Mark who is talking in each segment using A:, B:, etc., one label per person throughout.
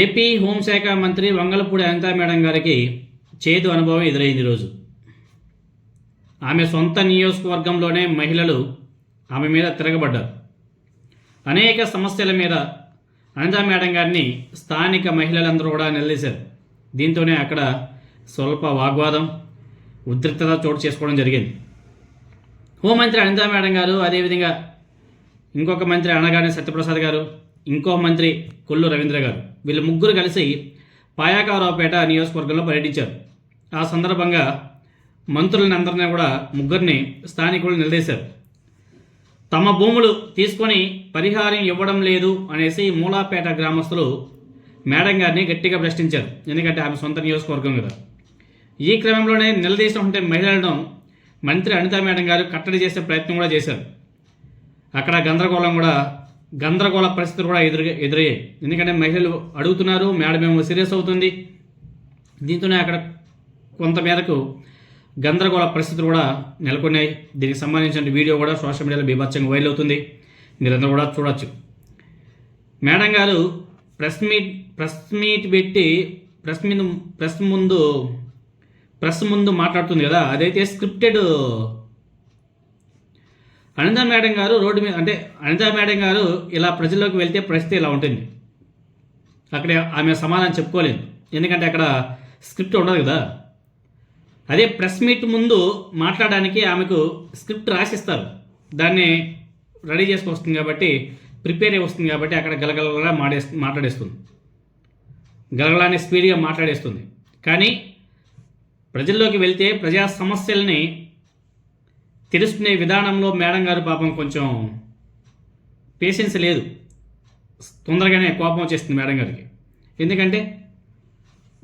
A: AP హోంశాఖ మంత్రి Vangalapudi Anita madam గారికి చేదు అనుభవం ఎదురైంది ఈరోజు ఆమె సొంత నియోజకవర్గంలోనే మహిళలు ఆమె మీద తిరగబడ్డారు. అనేక సమస్యల మీద అనితా మేడం గారిని స్థానిక మహిళలందరూ కూడా నిలదీశారు. దీంతోనే అక్కడ స్వల్ప వాగ్వాదం ఉద్రిక్తత చోటు చేసుకోవడం జరిగింది. హోంమంత్రి అనితా మేడం గారు అదేవిధంగా ఇంకొక మంత్రి అనగానే సత్యప్రసాద్ గారు ఇంకో మంత్రి కొల్లు రవీంద్ర గారు. వీళ్ళు ముగ్గురు కలిసి పాయాకారావుపేట నియోజకవర్గంలో పర్యటించారు. ఆ సందర్భంగా మంత్రులందరినీ కూడా ముగ్గురిని స్థానికులు నిలదీశారు. తమ భూములు తీసుకొని పరిహారం ఇవ్వడం లేదు అనేసి మూలాపేట గ్రామస్తులు మేడం గారిని గట్టిగా ప్రశ్నించారు. ఎందుకంటే ఆమె సొంత నియోజకవర్గం కదా. ఈ క్రమంలోనే నిలదీసిన ఉంటే మహిళలను మంత్రి అనితా మేడం గారు కట్టడి చేసే ప్రయత్నం కూడా చేశారు. అక్కడ గందరగోళం కూడా గందరగోళ పరిస్థితులు కూడా ఎదురు ఎదురయ్యాయి. ఎందుకంటే మహిళలు అడుగుతున్నారు మేడం మేము సీరియస్ అవుతుంది. దీంతోనే అక్కడ కొంత మేరకు గందరగోళ పరిస్థితులు కూడా నెలకొన్నాయి. దీనికి సంబంధించిన వీడియో కూడా సోషల్ మీడియాలో బీభత్సంగా వైరల్ అవుతుంది. మీరందరూ కూడా చూడొచ్చు. మేడం గారు ప్రెస్ మీట్ ప్రెస్ మీట్ పెట్టి ప్రెస్ మీద ప్రెస్ ముందు ప్రెస్ ముందు మాట్లాడుతుంది కదా. అదైతే స్క్రిప్టెడ్ అనితా మేడం గారు రోడ్డు మీద అంటే అనితా మేడం గారు ఇలా ప్రజల్లోకి వెళ్తే పరిస్థితి ఇలా ఉంటుంది. అక్కడ ఆమె సమాధానం చెప్పుకోలేదు. ఎందుకంటే అక్కడ స్క్రిప్ట్ ఉండదు కదా. అదే ప్రెస్ మీట్ ముందు మాట్లాడడానికి ఆమెకు స్క్రిప్ట్ రాసిస్తారు. దాన్ని రెడీ చేసుకొస్తుంది కాబట్టి ప్రిపేర్ అయి వస్తుంది కాబట్టి అక్కడ గలగలగా మాడే మాట్లాడేస్తుంది. గలగలానే స్పీడ్గా మాట్లాడేస్తుంది. కానీ ప్రజల్లోకి వెళ్తే ప్రజా సమస్యల్ని తెలుసుకునే విధానంలో మేడం గారు పాపం కొంచెం పేషెన్స్ లేదు. తొందరగానే కోపం వచ్చేస్తుంది మేడం గారికి. ఎందుకంటే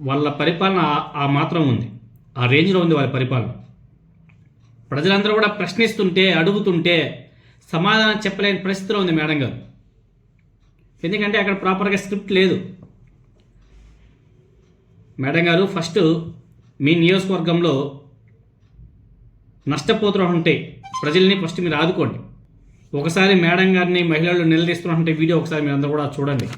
A: వాళ్ళ పరిపాలన ఆ- ఆ మాత్రం ఉంది. ఆ రేంజ్లో ఉంది వాళ్ళ పరిపాలన. ప్రజలందరూ కూడా ప్రశ్నిస్తుంటే అడుగుతుంటే సమాధానం చెప్పలేని పరిస్థితిలో ఉంది మేడం గారు. ఎందుకంటే అక్కడ ప్రాపర్గా స్క్రిప్ట్ లేదు. మేడం గారు ఫస్ట్ మీ నియోజకవర్గంలో నష్టపోతున్నా ఉంటే ప్రజల్ని ఫస్ట్ మీరు ఆదుకోండి. ఒకసారి మేడం గారిని మహిళలు నిలదీస్తున్నా ఉంటే వీడియో ఒకసారి మీరు అందరూ కూడా చూడండి.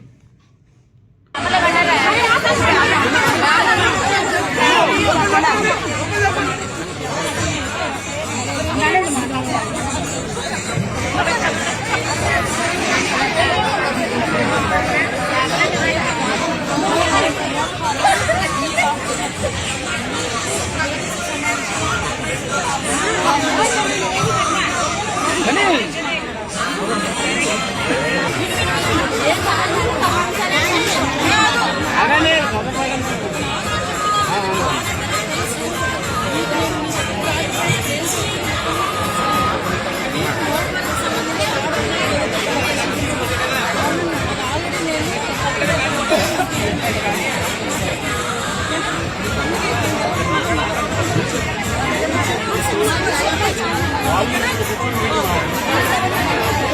B: Abi, abi, abi.